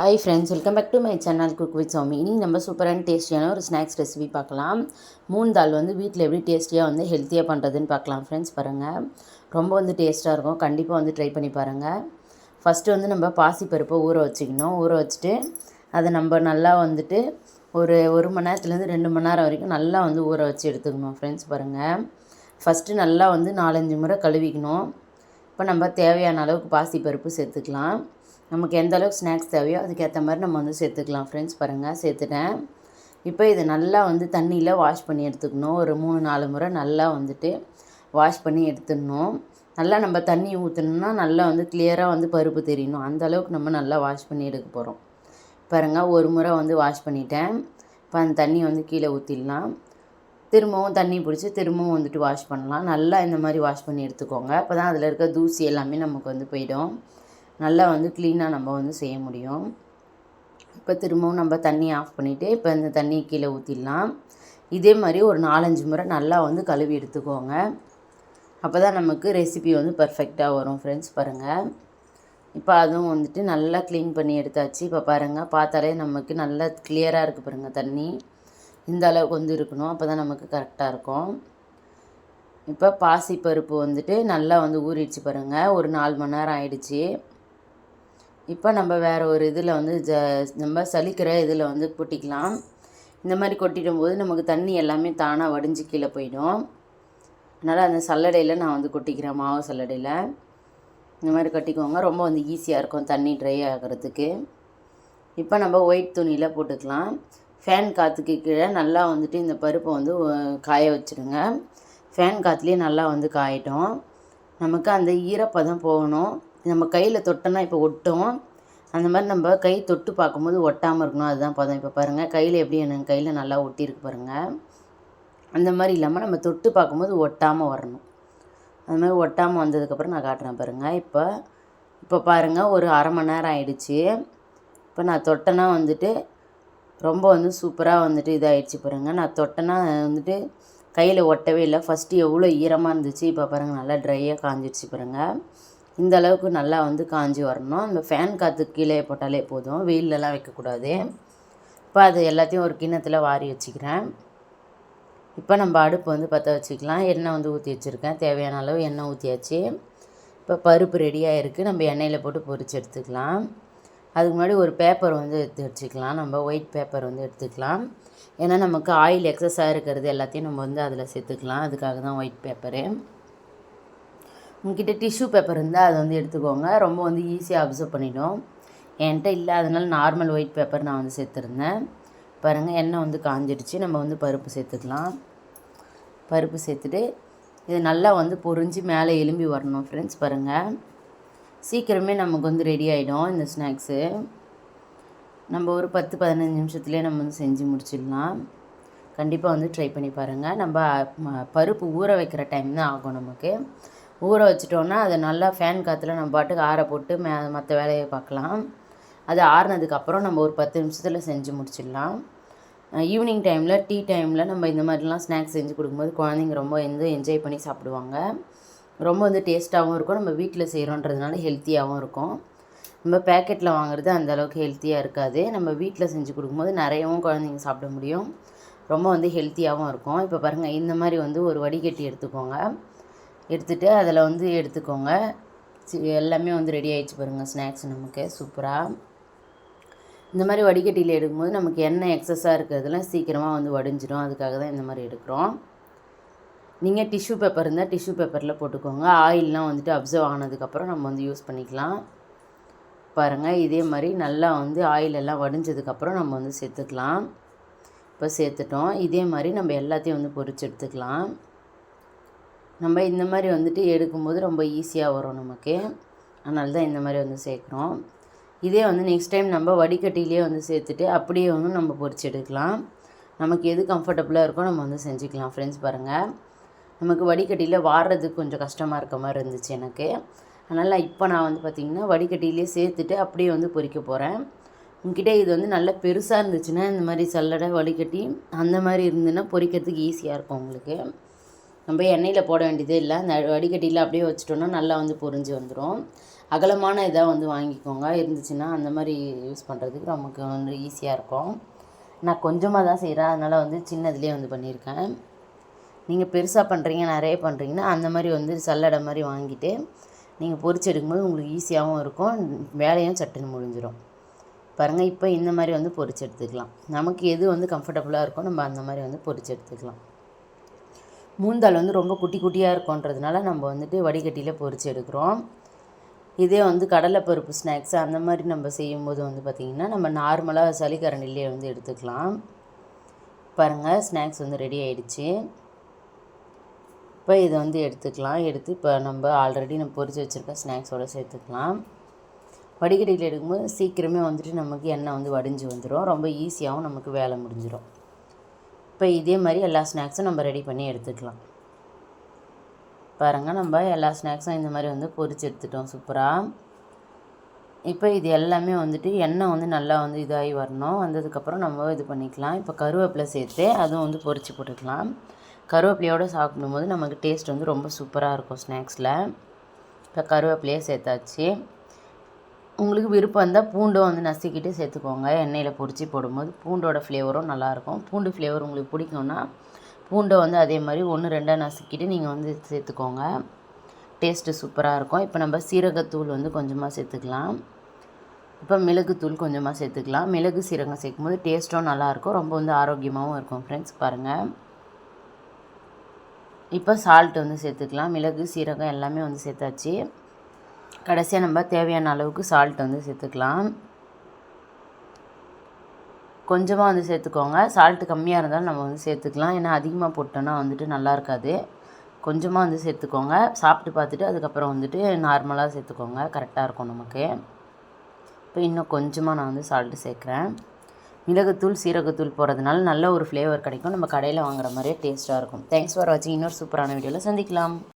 Hi friends welcome back to my channel cook with Sami இனி நம்ம சூப்பரான டேஸ்டியான ஒரு ஸ்நாக்ஸ் ரெசிபி பார்க்கலாம். மூணு தால் வந்து வீட்டில் எப்படி டேஸ்டியாக வந்து ஹெல்த்தியாக பண்ணுறதுன்னு பார்க்கலாம் ஃப்ரெண்ட்ஸ் பாருங்கள் ரொம்ப வந்து டேஸ்ட்டாக இருக்கும். கண்டிப்பாக வந்து ட்ரை பண்ணி பாருங்கள் ஃபஸ்ட்டு வந்து நம்ம பாசிப்பருப்பை ஊற வச்சுக்கணும். ஊற வச்சுட்டு அதை நம்ம நல்லா வந்துட்டு ஒரு ஒரு மணி நேரத்துலேருந்து ரெண்டு மணி நேரம் வரைக்கும் நல்லா வந்து ஊற வச்சு எடுத்துக்கணும் ஃப்ரெண்ட்ஸ் பாருங்கள் ஃபஸ்ட்டு நல்லா வந்து நாலஞ்சு முறை கழுவிக்கணும். இப்போ நம்ம தேவையான அளவுக்கு பாசிப்பருப்பு சேர்த்துக்கலாம். நமக்கு எந்த அளவுக்கு ஸ்நாக்ஸ் தேவையோ அதுக்கேற்ற மாதிரி நம்ம வந்து சேர்த்துக்கலாம். ஃப்ரெண்ட்ஸ் பாருங்கள் சேர்த்துட்டேன். இப்போ இதை நல்லா வந்து தண்ணியில் வாஷ் பண்ணி எடுத்துக்கணும். ஒரு மூணு நாலு முறை நல்லா வந்துட்டு வாஷ் பண்ணி எடுத்துடணும். நல்லா நம்ம தண்ணி ஊற்றணுன்னா நல்லா வந்து கிளியராக வந்து பருப்பு தெரியணும் அந்த அளவுக்கு நம்ம நல்லா வாஷ் பண்ணி எடுக்க போகிறோம் பாருங்கள் ஒரு முறை வந்து வாஷ் பண்ணிட்டேன். இப்போ அந்த தண்ணி வந்து கீழே ஊற்றிடலாம் திரும்பவும் தண்ணி பிடிச்சி திரும்பவும் வந்துட்டு வாஷ் பண்ணலாம். நல்லா இந்த மாதிரி வாஷ் பண்ணி எடுத்துக்கோங்க. அப்போ தான் அதில் இருக்க தூசி எல்லாமே நமக்கு வந்து போயிடும். நல்லா வந்து க்ளீனாக நம்ம வந்து செய்ய முடியும். இப்போ திரும்பவும் நம்ம தண்ணி ஆஃப் பண்ணிவிட்டு இப்போ இந்த தண்ணியை கீழே ஊற்றிடலாம் இதே மாதிரி ஒரு நாலஞ்சு முறை நல்லா வந்து கழுவி எடுத்துக்கோங்க. அப்போ தான் நமக்கு ரெசிபி வந்து பர்ஃபெக்டாக வரும் ஃப்ரெண்ட்ஸ் பாருங்கள் இப்போ அதுவும் வந்துட்டு நல்லா க்ளீன் பண்ணி எடுத்தாச்சு. இப்போ பாருங்கள் பார்த்தாலே நமக்கு நல்லா கிளியராக இருக்குது பாருங்கள் தண்ணி. இந்த அளவுக்கு வந்து இருக்கணும் அப்போ தான் நமக்கு கரெக்டாக இருக்கும். இப்போ பாசி பருப்பு வந்துட்டு நல்லா வந்து ஊறிடுச்சு பாருங்கள் ஒரு நாலு மணி நேரம் ஆயிடுச்சு. இப்போ நம்ம வேறு ஒரு இதில் வந்து ஜ நம்ம சலிக்கிற இதில் வந்து கொட்டிக்கலாம். இந்த மாதிரி கொட்டிடும் போது நமக்கு தண்ணி எல்லாமே தானாக வடிஞ்சு கீழே போயிடும். அதனால் அந்த சல்லடையில் நான் வந்து கொட்டிக்கிறேன் மாவு சல்லடையில். இந்த மாதிரி கட்டிக்கோங்க. ரொம்ப வந்து ஈஸியாக இருக்கும் தண்ணி ட்ரை ஆகிறதுக்கு. இப்போ நம்ம ஒயிட் துணியில் போட்டுக்கலாம். ஃபேன் காற்றுக்கு கீழே நல்லா வந்துட்டு இந்த பருப்பை வந்து காய வச்சுடுங்க ஃபேன் காற்றுலேயே நல்லா வந்து காயட்டும். நமக்கு அந்த ஈரப்பதம் போகணும். நம்ம கையில் தொட்டோன்னா இப்போ ஒட்டும். அந்த மாதிரி நம்ம கை தொட்டு பார்க்கும்போது ஒட்டாமல் இருக்கணும். அதுதான் பதம். இப்போ பாருங்கள் கையில் எப்படி எனக்கு கையில் நல்லா ஒட்டியிருக்கு பாருங்கள் அந்த மாதிரி இல்லாமல் நம்ம தொட்டு பார்க்கும்போது ஒட்டாமல் வரணும். அந்த மாதிரி ஒட்டாமல் வந்ததுக்கப்புறம் நான் காட்டுறேன் பாருங்கள் இப்போ இப்போ பாருங்கள் ஒரு அரை மணி நேரம் ஆயிடுச்சு. இப்போ நான் தொட்டேன்னா வந்துட்டு ரொம்ப வந்து சூப்பராக வந்துட்டு இதாகிடுச்சு பாருங்கள் நான் தொட்டேன்னா வந்துட்டு கையில் ஒட்டவே இல்லை. ஃபஸ்ட்டு எவ்வளோ ஈரமாக இருந்துச்சு. இப்போ பாருங்கள் நல்லா ட்ரையாக காஞ்சிடுச்சு பாருங்கள் இந்த அளவுக்கு நல்லா வந்து காஞ்சி வரணும். இந்த ஃபேன் காற்று கீழே போட்டாலே போதும். வெயிலெலாம் வைக்கக்கூடாது. இப்போ அது எல்லாத்தையும் ஒரு கிண்ணத்தில் வாரி வச்சுக்கிறேன். இப்போ நம்ம அடுப்பு வந்து பற்ற வச்சுக்கலாம். எண்ணெய் வந்து ஊற்றி வச்சுருக்கேன். தேவையான அளவு எண்ணெய் ஊற்றியாச்சு இப்போ பருப்பு ரெடியாக இருக்குது நம்ம எண்ணெயில் போட்டு பொரிச்சு எடுத்துக்கலாம். அதுக்கு முன்னாடி ஒரு பேப்பர் வந்து எடுத்து வச்சுக்கலாம். நம்ம ஒயிட் பேப்பர் வந்து எடுத்துக்கலாம். ஏன்னா நமக்கு ஆயில் எக்ஸஸாக இருக்கிறது எல்லாத்தையும் நம்ம வந்து அதில் சேர்த்துக்கலாம். அதுக்காக தான் ஒயிட் பேப்பரு உங்ககிட்ட டிஷ்யூ பேப்பர் இருந்தால் அதை வந்து எடுத்துக்கோங்க. ரொம்ப வந்து ஈஸியாக அப்சர்வ் பண்ணிடும். என்கிட்ட இல்லை அதனால் நார்மல் ஒயிட் பேப்பர் நான் வந்து சேர்த்துருந்தேன். பாருங்கள் எண்ணெய் வந்து காஞ்சிடுச்சு. நம்ம வந்து பருப்பு சேர்த்துக்கலாம். பருப்பு சேர்த்துட்டு இது நல்லா வந்து பொறிஞ்சு மேலே எலும்பி வரணும் ஃப்ரெண்ட்ஸ் பாருங்கள் சீக்கிரமே நமக்கு வந்து ரெடி ஆகிடும் இந்த ஸ்நாக்ஸு நம்ம ஒரு பத்து பதினஞ்சு நிமிஷத்துலேயே நம்ம வந்து செஞ்சு முடிச்சிடலாம். கண்டிப்பாக வந்து ட்ரை பண்ணி பாருங்கள் நம்ம பருப்பு ஊற வைக்கிற டைம் தான் ஆகும் நமக்கு. ஊற வச்சிட்டோன்னா அதை நல்லா ஃபேன் காற்றுல நம்ம பாட்டுக்கு ஆற போட்டு மே மற்ற வேலையை பார்க்கலாம். அது ஆறுனதுக்கப்புறம் நம்ம ஒரு பத்து நிமிஷத்தில் செஞ்சு முடிச்சிடலாம். ஈவினிங் டைமில் டீ டைமில் நம்ம இந்த மாதிரிலாம் ஸ்நாக்ஸ் செஞ்சு கொடுக்கும்போது குழந்தைங்க ரொம்ப வந்து என்ஜாய் பண்ணி சாப்பிடுவாங்க. ரொம்ப வந்து டேஸ்ட்டாகவும் இருக்கும். நம்ம வீட்டில் செய்கிறோன்றதுனால ஹெல்த்தியாகவும் இருக்கும். நம்ம பேக்கெட்டில் வாங்குறது அந்த அளவுக்கு ஹெல்த்தியாக இருக்காது. நம்ம வீட்டில் செஞ்சு கொடுக்கும்போது நிறையவும் குழந்தைங்க சாப்பிட முடியும். ரொம்ப வந்து ஹெல்த்தியாகவும் இருக்கும். இப்போ பாருங்கள் இந்த மாதிரி வந்து ஒரு வடிகட்டி எடுத்துக்கோங்க. எடுத்துகிட்டு அதில் வந்து எடுத்துக்கோங்க. எல்லாமே வந்து ரெடி ஆகிடுச்சு பாருங்கள் ஸ்நாக்ஸ் நமக்கு. சூப்பராக இந்த மாதிரி வடிகட்டியில் எடுக்கும்போது நமக்கு எண்ணெய் எக்ஸஸாக இருக்கிறதுலாம் சீக்கிரமாக வந்து வடிஞ்சிடும் அதுக்காக தான் இந்த மாதிரி எடுக்கிறோம். நீங்கள் டிஷ்யூ பேப்பர் இருந்தால் டிஷ்யூ பேப்பரில் போட்டுக்கோங்க. ஆயிலெலாம் வந்துட்டு அப்சர்வ் ஆனதுக்கப்புறம் நம்ம வந்து யூஸ் பண்ணிக்கலாம். பாருங்கள் இதே மாதிரி நல்லா வந்து ஆயிலெல்லாம் வடிஞ்சதுக்கப்புறம் நம்ம வந்து சேர்த்துக்கலாம். இப்போ சேர்த்துட்டோம். இதே மாதிரி நம்ம எல்லாத்தையும் வந்து பொறிச்சு எடுத்துக்கலாம். நம்ம இந்த மாதிரி வந்துட்டு எடுக்கும்போது ரொம்ப ஈஸியாக வரும் நமக்கு. அதனால தான் இந்த மாதிரி வந்து சேர்க்குறோம். இதே வந்து நெக்ஸ்ட் டைம் நம்ம வடிகட்டிலே வந்து சேர்த்துட்டு அப்படியே வந்து நம்ம பொறிச்சு எடுக்கலாம். நமக்கு எது கம்ஃபர்டபுளாக இருக்கோ நம்ம வந்து செஞ்சுக்கலாம். ஃப்ரெண்ட்ஸ் பாருங்கள் நமக்கு வடிகட்டியில் வாடுறதுக்கு கொஞ்சம் கஷ்டமாக இருக்க மாதிரி இருந்துச்சு எனக்கு. அதனால் இப்போ நான் வந்து பார்த்திங்கன்னா வடிகட்டிலே சேர்த்துட்டு அப்படியே வந்து பொறிக்க போகிறேன் உங்ககிட்ட இது வந்து நல்லா பெருசாக இருந்துச்சுன்னா இந்த மாதிரி சல்லடை வடிகட்டி அந்த மாதிரி இருந்துன்னா பொறிக்கிறதுக்கு ஈஸியாக இருக்கும் உங்களுக்கு. நம்ம எண்ணெயில் போட வேண்டியதே இல்லை. அந்த வடிகட்டியில் அப்படியே வச்சுட்டோன்னா நல்லா வந்து பொரிஞ்சு வந்துடும் அகலமான இதாக வந்து வாங்கிக்கோங்க. இருந்துச்சுன்னா அந்த மாதிரி யூஸ் பண்ணுறதுக்கு நமக்கு வந்து ஈஸியாக இருக்கும். நான் கொஞ்சமாக தான் செய்கிறேன் அதனால் வந்து சின்னதுலேயே வந்து பண்ணியிருக்கேன். நீங்கள் பெருசாக பண்ணுறீங்க நிறைய பண்ணுறீங்கன்னா அந்த மாதிரி வந்து சல்லடை மாதிரி வாங்கிட்டு நீங்கள் பொறிச்சு எடுக்கும்போது உங்களுக்கு ஈஸியாகவும் இருக்கும். வேலையும் சட்டுன்னு முடிஞ்சிடும் பாருங்கள் இப்போ இந்த மாதிரி வந்து பொரிச்சு எடுத்துக்கலாம். நமக்கு எது வந்து கம்ஃபர்டபுளாக இருக்கோ நம்ம அந்த மாதிரி வந்து பொறிச்சு எடுத்துக்கலாம். மூந்தால் வந்து ரொம்ப குட்டி குட்டியாக இருக்கும்ன்றதுனால நம்ம வந்துட்டு வடிகட்டியில் பொறிச்சு எடுக்கிறோம். இதே வந்து கடலைப்பருப்பு ஸ்நாக்ஸ் அந்த மாதிரி நம்ம செய்யும்போது வந்து பார்த்திங்கன்னா நம்ம நார்மலாக சளிக்கரண்டிலே வந்து எடுத்துக்கலாம். பாருங்கள் ஸ்நாக்ஸ் வந்து ரெடி ஆகிடுச்சு இப்போ இதை வந்து எடுத்துக்கலாம். எடுத்து இப்போ நம்ம ஆல்ரெடி நம்ம பொரிச்சு வச்சுருக்க ஸ்நாக்ஸோடு சேர்த்துக்கலாம். வடிகட்டியில் எடுக்கும்போது சீக்கிரமே வந்துட்டு நமக்கு எண்ணெய் வந்து வடிஞ்சு வந்துடும் ரொம்ப ஈஸியாகவும் நமக்கு வேலை முடிஞ்சிடும் இப்போ இதே மாதிரி எல்லா ஸ்நாக்ஸும் நம்ம ரெடி பண்ணி எடுத்துக்கலாம். பாருங்கள் நம்ம எல்லா ஸ்நாக்ஸும் இந்த மாதிரி வந்து பொரிச்சு எடுத்துட்டோம். சூப்பராக இப்போ இது எல்லாமே வந்துட்டு எண்ணெய் வந்து நல்லா வந்து இதாகி வரணும். வந்ததுக்கப்புறம் நம்ம இது பண்ணிக்கலாம். இப்போ கருவேப்பிலை சேர்த்து அதுவும் வந்து பொரித்து போட்டுக்கலாம். கருவேப்பிலையோடு சாப்பிடும்போது நமக்கு டேஸ்ட் வந்து ரொம்ப சூப்பராக இருக்கும் ஸ்நாக்ஸில். இப்போ கருவேப்பிலையே சேர்த்தாச்சு. உங்களுக்கு விருப்பம் இருந்தால் பூண்டும் வந்து நசுக்கிட்டு சேர்த்துக்கோங்க. எண்ணெயில் பொரிச்சு போடும்போது பூண்டோட ஃப்ளேவரும் நல்லாயிருக்கும். பூண்டு ஃப்ளேவர் உங்களுக்கு பிடிக்கும்னா பூண்டை வந்து அதே மாதிரி ஒன்று ரெண்டாக நசுக்கிட்டு நீங்கள் வந்து சேர்த்துக்கோங்க. டேஸ்ட்டு சூப்பராக இருக்கும். இப்போ நம்ம சீரகத்தூள் வந்து கொஞ்சமாக சேர்த்துக்கலாம். இப்போ மிளகுத்தூள் கொஞ்சமாக சேர்த்துக்கலாம். மிளகு சீரகம் சேர்க்கும்போது டேஸ்ட்டும் நல்லாயிருக்கும். ரொம்ப வந்து ஆரோக்கியமாகவும் இருக்கும் ஃப்ரெண்ட்ஸ் பாருங்கள் இப்போ சால்ட் வந்து சேர்த்துக்கலாம். மிளகு சீரகம் எல்லாமே வந்து சேர்த்தாச்சு. கடைசியாக நம்ம தேவையான அளவுக்கு சால்ட் வந்து சேர்த்துக்கலாம். கொஞ்சமாக வந்து சேர்த்துக்கோங்க. சால்ட்டு கம்மியாக இருந்தாலும் நம்ம வந்து சேர்த்துக்கலாம். ஏன்னா அதிகமாக போட்டோன்னா வந்துட்டு நல்லா இருக்காது. கொஞ்சமாக வந்து சேர்த்துக்கோங்க. சாப்பிட்டு பார்த்துட்டு அதுக்கப்புறம் வந்துட்டு நார்மலாக சேர்த்துக்கோங்க. கரெக்டாக இருக்கும் நமக்கு. இப்போ இன்னும் கொஞ்சமாக நான் வந்து சால்ட்டு சேர்க்குறேன். மிளகுத்தூள் சீரகத்தூள் போடுறதுனால நல்ல ஒரு ஃப்ளேவர் கிடைக்கும். நம்ம கடையில் வாங்குற மாதிரியே டேஸ்ட்டாக இருக்கும். தேங்க்ஸ் ஃபார் வாட்சிங் இன்னொரு சூப்பரான வீடியோவில் சந்திக்கலாம்.